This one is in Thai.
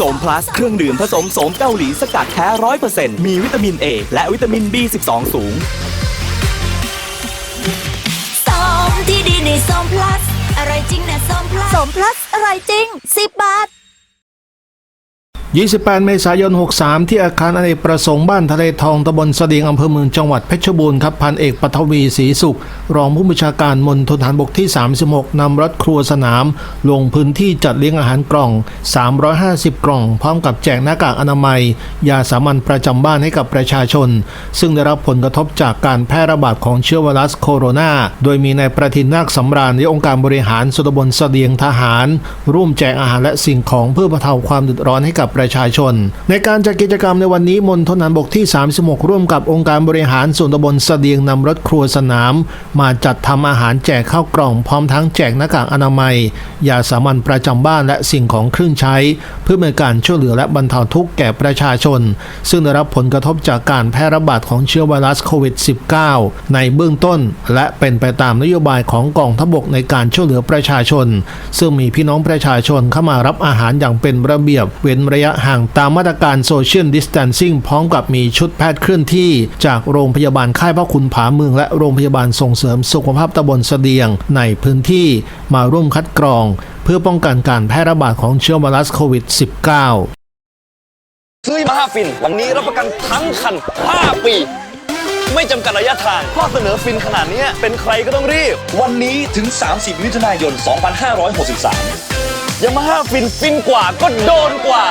สมพลัสเครื่องดื่มผสมโสมเกาหลีสกัดแท้ร้อยเปอร์เซ็นต์มีวิตามิน A และวิตามิน B12 สูง ส้มที่ดีในส้มพลัส อะไรจริงนะส้มพลัสส้มพลัส อะไรจริง 10 บาท 28 เมษายน 63 ที่อาคารอเนกประสงค์บ้านทะเลทองตำบลสเดียงอำเภอเมืองจังหวัดเพชรบูรณ์ครับพันเอกปฐวีศรีสุข รองผู้บัญชาการมณฑลทหารบกที่ 36 นำรถครัวสนาม ลงพื้นที่จัดเลี้ยงอาหารกล่อง 350 กล่อง พร้อมกับแจกหน้ากากอนามัย ยาสามัญประจำบ้านให้กับประชาชน ซึ่งได้รับผลกระทบจากการแพร่ระบาดของเชื้อไวรัสโคโรนาโดยมีนายประทินนาคสำราญในองค์การบริหารส่วนตำบลเสเดียงทหาร ร่วมแจกอาหารและสิ่งของเพื่อบรรเทาความเดือดร้อนให้กับประชาชน ในการจัดกิจกรรมในวันนี้มณฑลทหารบกที่ 36 ร่วมกับองค์การบริหารส่วนตำบลเสดียงนำรถครัวสนาม มาจัดทำอาหารแจกข้าวกล่อง พร้อมทั้งแจกหน้ากากอนามัยยาสามัญประจำบ้านและสิ่งของเครื่องใช้ เพื่อเป็นการช่วยเหลือและบรรเทาทุกข์แก่ประชาชน ซึ่งได้รับผลกระทบจากการแพร่ระบาดของเชื้อไวรัสโควิด -19 ในเบื้องต้น และเป็นไปตามนโยบายของกองทัพบกในการช่วยเหลือประชาชน ซึ่งมีพี่น้องประชาชนเข้ามารับอาหารอย่างเป็นระเบียบเว้นระยะห่างตามมาตรการโซเชียลดิส a ทนซิ่งพร้อมกับมีชุดแพทย์เคลื่อนที่ จากโรงพยาบาลค่ายพระคุณผาเมือง และโรงพยาบาลส่งเสริมสุขภาพตำบลเสดียง ในพื้นที่มาร่วมคัดกรอง เพื่อป้องกันการแพร่ระบาดของเชื้อไวรัสโควิด -19 ซื้อมา5ฟิน วันนี้รับประกันทั้งคัน 5 ปีไม่จำกัดระยะทางข้อเสนอฟินขนาดนี้เป็นใครก็ต้องรีบ วันนี้ถึง 30มิถุนายน 2563ยามาฮ่าฟินฟินกว่าก็โดนกว่า